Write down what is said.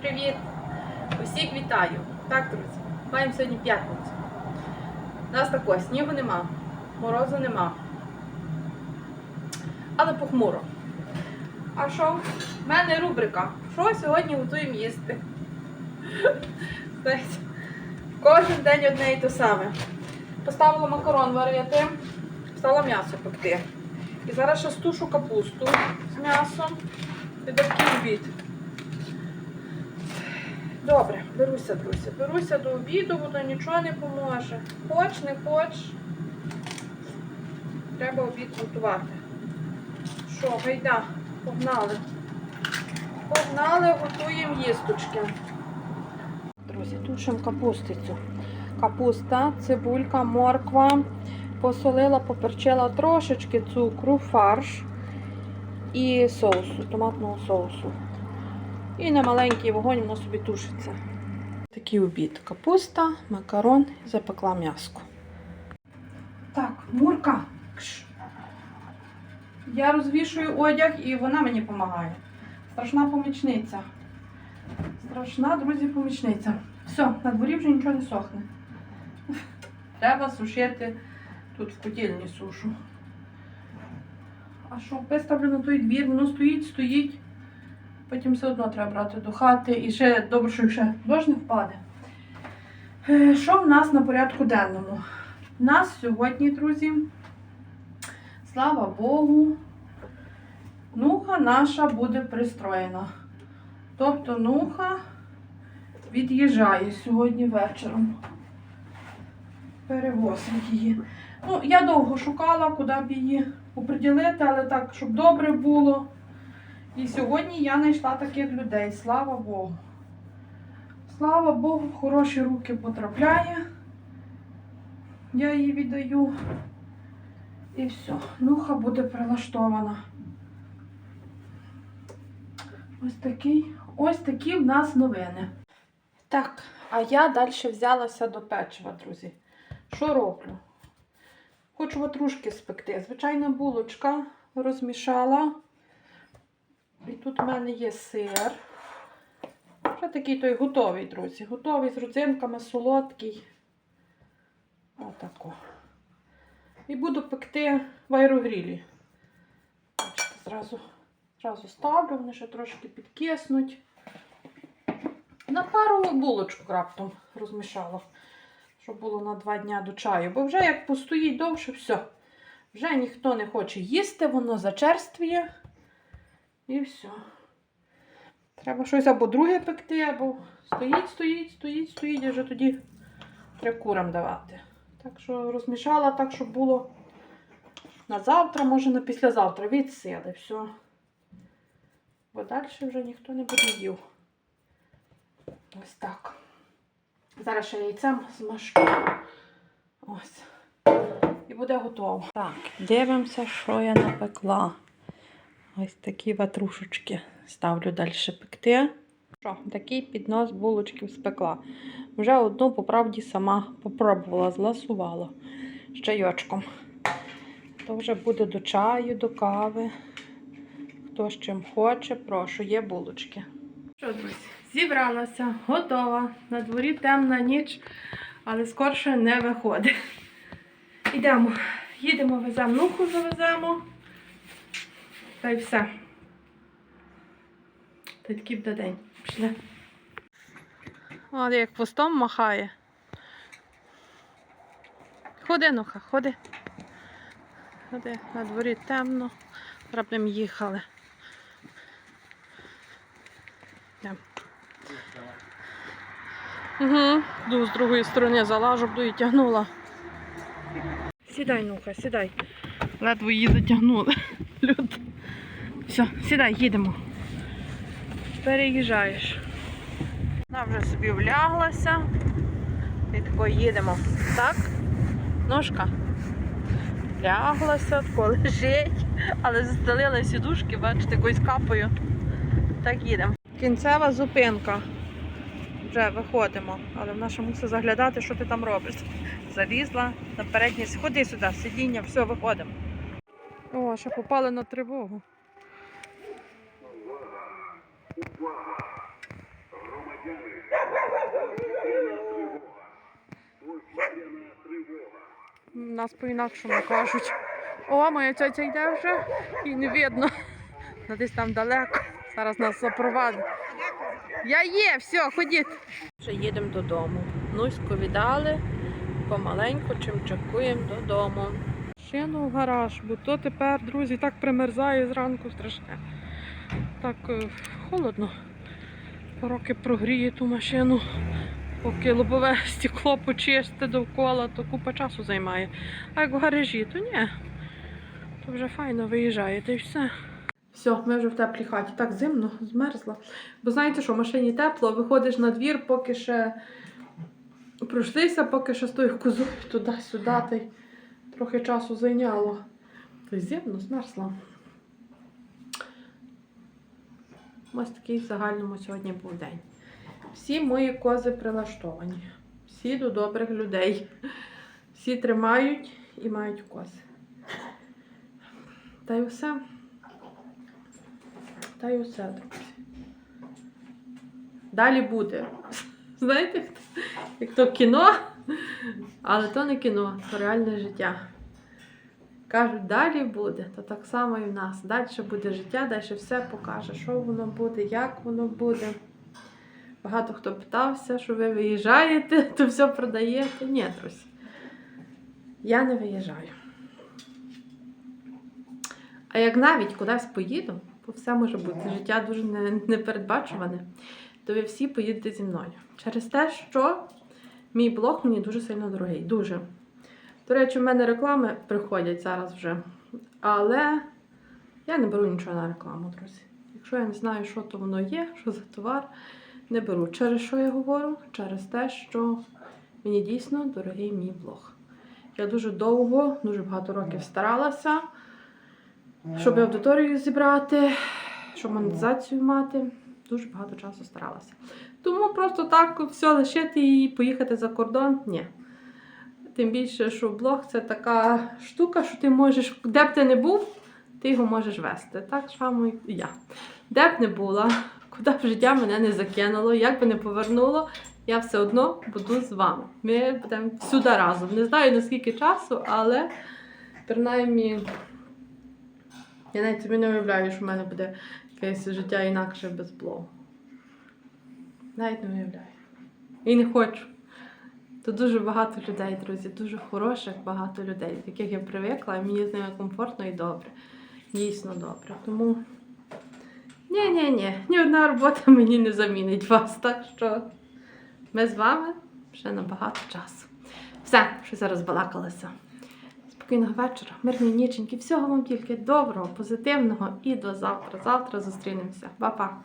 Привіт! Усіх вітаю! Так, друзі, маємо сьогодні п'ятницю. У нас такого снігу нема, морозу нема. Але похмуро. А що? В мене рубрика. Що сьогодні готуємо їсти? Знаєте, кожен день одне і те саме. Поставила макарон варити, стала м'ясо пекти. І зараз ще стушу капусту з м'ясом. І обід. Добре, беруся, друзі. Беруся до обіду, бо то нічого не поможе. Хоч, не хоч. Треба обід готувати. Що, гайда, погнали. Погнали, готуємо їсточки. Друзі, тушимо капустицю. Капуста, цибулька, морква. Посолила, поперчила трошечки цукру, фарш і соусу, томатного соусу. І на маленький вогонь воно собі тушиться. Такий обід. Капуста, макарон, запекла м'яско. Так, Мурка. Я розвішую одяг і вона мені допомагає. Страшна помічниця. Страшна, друзі, помічниця. Все, на дворі вже нічого не сохне. Треба сушити тут в котельні сушу. А що, виставлю на той двір, воно стоїть, стоїть. Потім все одно треба брати до хати. І ще добре, що ще дощ не впаде. Е, Що в нас на порядку денному? У нас сьогодні, друзі, слава Богу, нуха наша буде пристроєна. Тобто нуха від'їжджає сьогодні вечором. Перевозимо її. Ну, я довго шукала, куди б її оприділити, але так, щоб добре було. І сьогодні я знайшла таких людей, слава Богу. Слава Богу, в хороші руки потрапляє. Я її віддаю. І все. Нуха буде прилаштована. Ось такий, ось такі в нас новини. Так, а я далі взялася до печива, друзі. Що роблю? Хочу ватрушки спекти. Звичайна булочка розмішала. І тут у мене є сир. Вже такий той готовий, друзі. Готовий з родзинками, солодкий. Отако. І буду пекти в аерогрілі. Зразу, зразу ставлю, вони ще трошки підкиснуть. На пару булочку раптом розмішала, щоб було на два дня до чаю. Бо вже як постоїть довше, все. Вже ніхто не хоче їсти, воно зачерствує. І все. Треба щось або друге пекти, або стоїть, стоїть, стоїть, стоїть, і вже тоді треба курам давати. Так що розмішала так, щоб було на завтра, може на післязавтра. Від сили, все. Бо далі вже ніхто не буде їв. Ось так. Зараз ще яйцем змашу. Ось. І буде готово. Так, дивимося, що я напекла. Ось такі ватрушечки ставлю далі пекти. Що, такий піднос булочків спекла. Вже одну, по правді, сама попробувала, зласувала з чайочком. То вже буде до чаю, до кави. Хто з чим хоче, прошу, є булочки. Що, друзі, зібралася, готова. На дворі темна ніч, але скорше не виходить. Йдемо, їдемо, веземо нуху, завеземо. Та й все. Та такий буде день. Пішли. От як хвостом махає. Ходи, нуха, ходи. Ходи, на дворі темно. Раптом їхали. Угу. Йду з другої сторони залажу, буду і тягнула. Сідай, нуха, сідай. Ледве її затягнули. Люд. Все, сідай, їдемо. Переїжджаєш. Вона вже собі вляглася. І тако їдемо. Так? Ножка. Ляглася, тако лежить, але застелила сідушки, бачите, якоюсь капою. Так їдемо. Кінцева зупинка. Вже виходимо, але вона ще мусить заглядати, що ти там робиш. Залізла на переднє. Ходи сюди, сидіння, все, виходимо. О, ще попали на тривогу. Увага! Громадяни! Повітряна тривога! Нас по-інакшому кажуть. О, моя тетя йде вже і не видно. Вона десь там далеко. Зараз нас запровадить. Я є, все, ходіть. Вже їдемо додому. Нуську віддали, помаленьку чим чекуємо додому. Шину в гараж, бо то тепер, друзі, так примерзає зранку страшне. Так е, холодно. Поки прогріє ту машину, поки лобове стекло почисти довкола, то купа часу займає. А як в гаражі, то ні. То вже файно виїжджаєте і все. Все, ми вже в теплій хаті. Так зимно, змерзла. Бо знаєте що, в машині тепло, виходиш на двір, поки ще пройшлися, поки ще з тою козою туди-сюди, трохи часу зайняло. То зимно, змерзла. Ось такий в загальному сьогодні був день. Всі мої кози прилаштовані. Всі до добрих людей. Всі тримають і мають кози. Та й усе. Та й усе, друзі. Далі буде. Знаєте, як то кіно, але то не кіно, то реальне життя. Кажуть, далі буде, то так само і в нас. Далі буде життя, далі все покаже, що воно буде, як воно буде. Багато хто питався, що ви виїжджаєте, то все продаєте. Ні, друзі. Я не виїжджаю. А як навіть кудись поїду, бо все може бути, життя дуже непередбачуване, то ви всі поїдете зі мною. Через те, що мій блог мені дуже сильно дорогий. Дуже. До речі, у мене реклами приходять зараз вже. Але я не беру нічого на рекламу, друзі. Якщо я не знаю, що то воно є, що за товар, не беру. Через що я говорю? Через те, що мені дійсно дорогий мій блог. Я дуже довго, дуже багато років старалася, щоб аудиторію зібрати, щоб монетизацію мати. Дуже багато часу старалася. Тому просто так все лишити і поїхати за кордон ні. Тим більше, що блог це така штука, що ти можеш, де б ти не був, ти його можеш вести. Так само і я. Де б не була, куди б життя мене не закинуло, як би не повернуло, я все одно буду з вами. Ми будемо всюди разом. Не знаю наскільки часу, але принаймні я навіть собі не уявляю, що в мене буде якесь життя інакше без блогу. Навіть не уявляю. І не хочу. Тут дуже багато людей, друзі, дуже хороших багато людей, з яких я привикла, і мені з ними комфортно і добре. Дійсно добре. Тому ні, ні, ні, ні одна робота мені не замінить вас. Так що ми з вами ще на багато часу. Все, що зараз балакалася. Спокійного вечора, мирної ніченьки, всього вам тільки доброго, позитивного і до завтра. Завтра зустрінемося. Па-па!